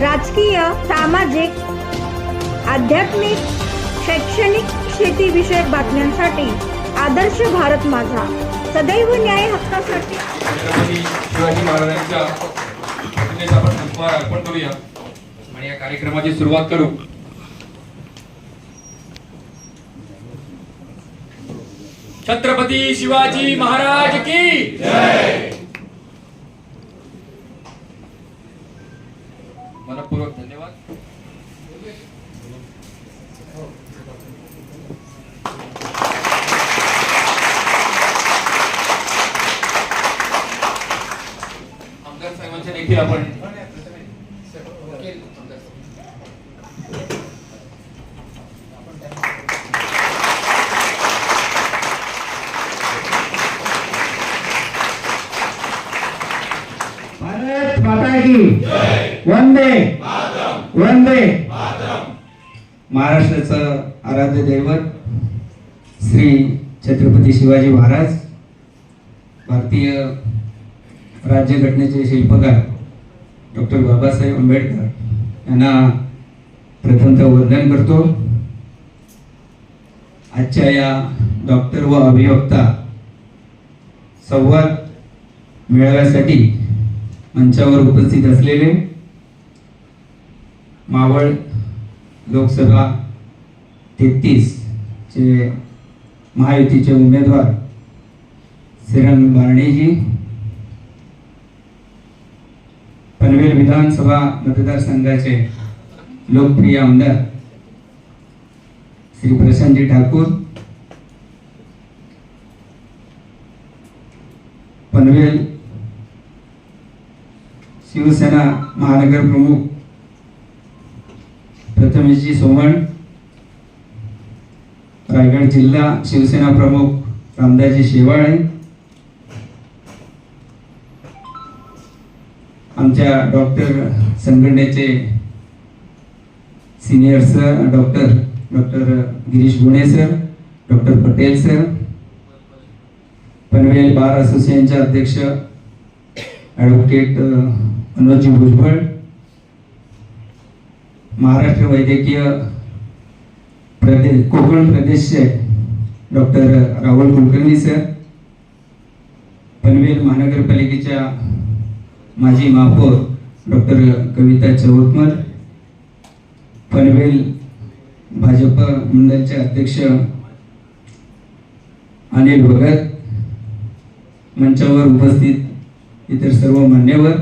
राजकीय सामाजिक आध्यात्मिक शैक्षणिक शेतीविषयक बातम्यांसाठी आदर्श भारत माझा. सदैव न्याय हक्कासाठी. शिवाजी महाराजांच्या आपण अर्पण करूया आणि या कार्यक्रमाची सुरुवात करू. छत्रपती शिवाजी महाराज की जय! आमदार साहेबांच्या देखील आपण भारत माता की। वंदे। वंदे। महाराष्ट्राचं आराध्य दैवत श्री छत्रपती शिवाजी महाराज भारतीय राज्यघटनेचे शिल्पकार डॉक्टर बाबासाहेब आंबेडकर यांना प्रथमतः वंदन करतो. आजच्या या डॉक्टर व अभिवक्ता संवाद मेळाव्यासाठी मंचावर उपस्थित असलेले मावळ लोकसभा तेहतीसचे महायुतीचे उमेदवार श्रीरंग बारणेजी पनवेल विधानसभा मतदारसंघाचे लोकप्रिय आमदार श्री प्रशांतजी ठाकूर पनवेल शिवसेना महानगर प्रमुख रमेशजी सोमण रायगड जिल्हा शिवसेना प्रमुख रामदासजी शेवाळे आमच्या डॉक्टर संघटनेचे senior sir doctor doctor Girish Gune sir doctor Patel sir Panvel bar असोसिएशनच्या अध्यक्ष ॲडव्होकेट मनोजी भुजबळ महाराष्ट्र वैद्यकीय प्रदेश कोकण प्रदेशचे डॉक्टर राहुल कुलकर्णी सर पनवेल महानगरपालिकेच्या माजी महापौर डॉक्टर कविता चौतमल पनवेल भाजप मंडळचे अध्यक्ष अनिल भगत मंचावर उपस्थित इतर सर्व मान्यवर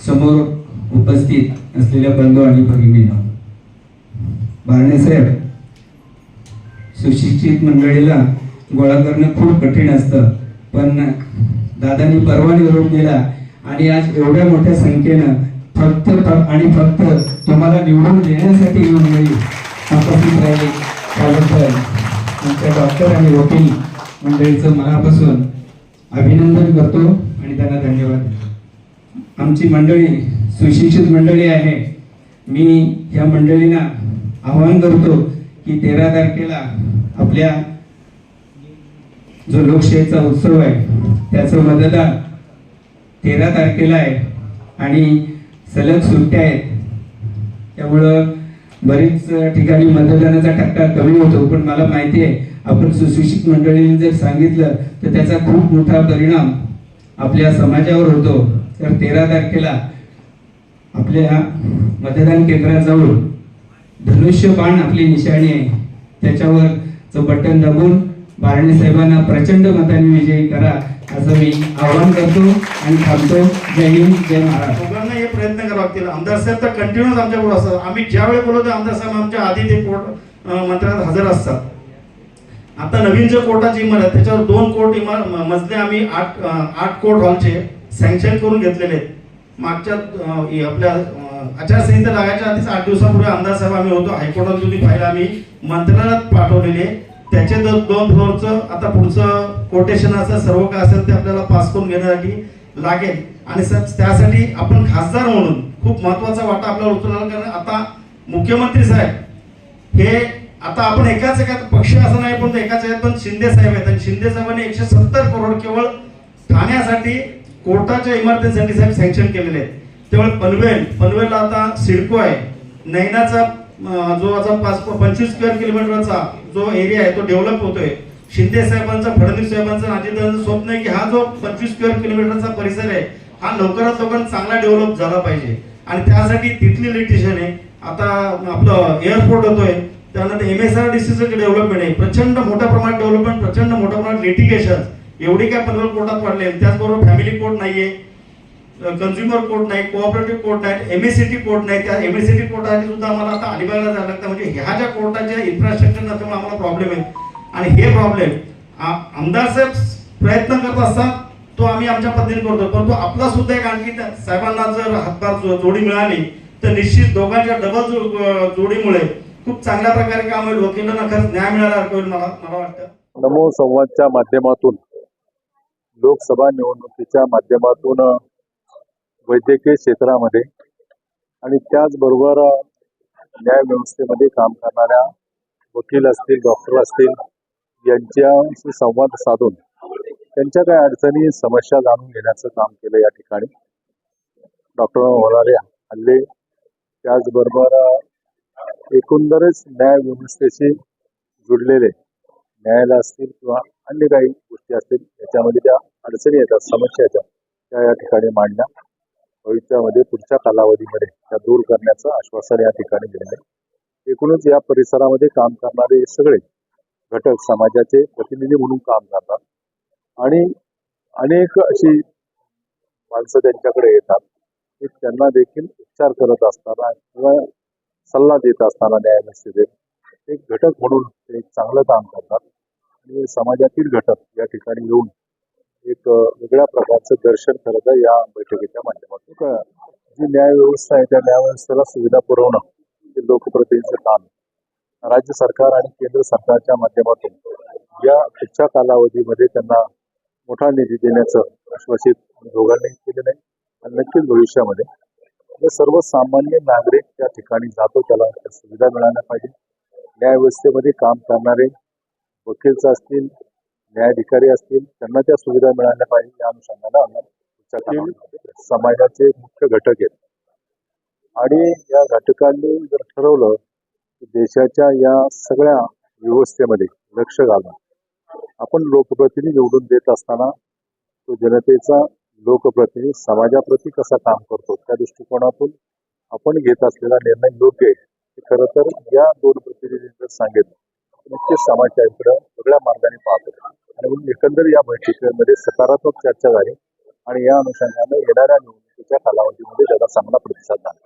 समोर उपस्थित असलेल्या बंधू आणि भगिनींना. बारणेसाहेब सुशिक्षित मंडळीला गोळा करणं खूप कठीण असतं पण दादानी परवाने निरोप दिला आणि आज एवढ्या मोठ्या संख्येनं फक्त आणि फक्त तुम्हाला निवडून देण्यासाठी ही मंडळी उपस्थित राहिली. त्याबद्दल आमच्या डॉक्टर आणि वकील मंडळीचं मनापासून अभिनंदन करतो आणि त्यांना धन्यवाद. देतो आमची मंडळी सुशिक्षित मंडळी आहे. मी या मंडळींना आवाहन करतो की तेरा तारखेला आपल्या जो लोकशाहीचा उत्सव आहे त्याचं मतदान तेरा तारखेला आहे आणि सलग सुट्ट्या आहेत. त्यामुळं बरीच ठिकाणी मतदानाचा टक्का कमी होतो पण मला माहिती आहे आपण सुशिक्षित मंडळींनी जर सांगितलं तर त्याचा खूप मोठा परिणाम आपल्या समाजावर होतो. तर तेरा तारखेला आपल्या मतदान केंद्राजवळ धनुष्य बाण आपली निशाणी आहे. त्याच्यावर जो बटन दाबून बारणे साहेबांना प्रचंड मताने विजयी करा असं मी आवाहन करतो आणि थांबतो. जय हिंद जय महाराज सगळ्यांना हे प्रयत्न करावं लागतील. आमदार साहेब तर कंटिन्यूस आमच्या असतात. आम्ही ज्यावेळी बोलवतो आमदार साहेब आमच्या आधी ते कोर्ट मंत्रालयात हजर असतात. आता नवीन जे कोर्टाची इमारत आहे, त्याच्यावर दोन कोर्ट इमार मजले आम्ही आठ आठ कोर्ट हॉलचे सँक्शन करून घेतलेले आहेत. मागच्या आपल्या आचारसंहिता लागायच्या आधीच आठ दिवसापूर्वी आमदार साहेब आम्ही होतो. हायकोर्टात जुनी फाईल आम्ही मंत्रालयात पाठवलेले त्याचे दो- दोन फ्लोअरचं आता पुढचं कोटेशन असं सर्व काय असेल ते आपल्याला पास करून घेण्यासाठी लागेल. आणि त्यासाठी आपण खासदार म्हणून खूप महत्त्वाचा वाटा आपल्याला उचलला कारण आता मुख्यमंत्री साहेब हे आता आपण एकाच एका पक्ष असं नाही पण एकाच आहेत पण शिंदे साहेब आहेत. आणि शिंदे साहेबांनी एकशे सत्तर करोड केवळ ठाण्यासाठी कोर्टाच्या इमारतींसाठी साहेब सँक्शन केलेले आहेत. त्यामुळे पनवेल पनवेलला आता सिडको आहे. नैनाचा जो आता पाच पंचवीस स्क्वेअर किलोमीटरचा जो एरिया आहे तो डेव्हलप होतोय. शिंदे साहेबांचा फडणवीस साहेबांचं आणि अजितदादांचं स्वप्न आहे की हा जो पंचवीस स्क्वेअर किलोमीटरचा परिसर आहे हा लवकरात लवकर चांगला डेव्हलप झाला पाहिजे. आणि त्यासाठी तिथली लिटिशन आहे. आता आपलं एअरपोर्ट होतोय. त्यानंतर एम एस आर डी सीचं डेव्हलपमेंट आहे प्रचंड मोठ्या प्रमाणात डेव्हलपमेंट प्रचंड मोठ्या प्रमाणात लिटिगेशन एवढी काय पनवेल कोर्टात वाढले त्याचबरोबर फॅमिली कोर्ट नाहीये कन्झ्युमर कोर्ट नाही कोऑपरेटिव्ह कोर्ट नाही एमएससीटी कोर्ट नाही. त्या एमएससीटी कोर्टासाठी सुद्धा आम्हाला आता अलिबागला जायला लागतं. म्हणजे ह्या ज्या कोर्टाच्या इन्फ्रास्ट्रक्चर नसल्यामुळे आम्हाला प्रॉब्लेम आहे. आणि हे प्रॉब्लेम आमदार साहेब प्रयत्न करत असतात तो आम्ही आमच्या पद्धतीने करतो परंतु आपला सुद्धा एक आणखी त्या साहेबांना जर हातभार जोडी मिळाली तर निश्चित दोघांच्या डबल जोडीमुळे खूप चांगल्या प्रकारे काम होईल. वकिलांना खरंच न्याय मिळाला होईल मला मला वाटतं. नमो संवादच्या माध्यमातून लोकसभा निवडणुकीच्या माध्यमातून वैद्यकीय क्षेत्रामध्ये आणि त्याचबरोबर न्यायव्यवस्थेमध्ये काम करणाऱ्या वकील असतील डॉक्टर असतील यांच्याशी संवाद साधून त्यांच्या काही अडचणी समस्या जाणून घेण्याचं काम केलं या ठिकाणी. डॉक्टर होणारे हल्ले त्याचबरोबर एकंदरच न्यायव्यवस्थेशी जुडलेले न्यायालय असतील किंवा अन्य काही गोष्टी असतील याच्यामध्ये ज्या अडचणी येतात समस्या येतात त्या या ठिकाणी मांडल्या भविष्यामध्ये पुढच्या कालावधीमध्ये त्या दूर करण्याचं आश्वासन या ठिकाणी दिलेलं आहे. एकूणच या परिसरामध्ये काम करणारे सगळे घटक समाजाचे प्रतिनिधी म्हणून काम करतात. आणि अनेक अशी माणसं त्यांच्याकडे येतात की त्यांना देखील उपचार करत असताना किंवा सल्ला देत असताना न्यायव्यवस्थेत एक घटक म्हणून ते एक चांगलं काम करतात. हे समाजातील घटक या ठिकाणी येऊन एक वेगळ्या प्रकारचं दर्शन करत आहे या बैठकीच्या माध्यमातून. क- जी न्यायव्यवस्था आहे त्या न्यायव्यवस्थेला सुविधा पुरवणं हे लोकप्रतिनिधीचं काम राज्य सरकार आणि केंद्र सरकारच्या माध्यमातून या पुढच्या कालावधीमध्ये त्यांना मोठा निधी देण्याचं आश्वासित दोघांनी केलेलं आहे. आणि नक्कीच भविष्यामध्ये सर्वसामान्य नागरिक त्या ठिकाणी जातो त्याला सुविधा मिळाल्या पाहिजे. न्यायव्यवस्थेमध्ये काम करणारे वकील असतील न्यायाधिकारी असतील त्यांना त्या सुविधा मिळाल्या पाहिजे या अनुषंगाने आम्ही समाजाचे मुख्य घटक आहेत. आणि या घटकांनी जर ठरवलं की देशाच्या या सगळ्या व्यवस्थेमध्ये लक्ष घालणं आपण लोकप्रतिनिधी निवडून देत असताना तो जनतेचा लोकप्रतिनिधी समाजाप्रती कसा काम करतो त्या दृष्टिकोनातून आपण घेत असलेला निर्णय योग्य आहे. खरं तर या दोन प्रतिनिधींनी जर सांगितलं नक्कीच समाजच्याकडं वेगळ्या मार्गाने पाहत होते आणि म्हणून एकंदर या बैठकीमध्ये सकारात्मक चर्चा झाली आणि या अनुषंगाने येणाऱ्या निवडणुकीच्या कालावधीमध्ये त्याचा चांगला प्रतिसाद झाला.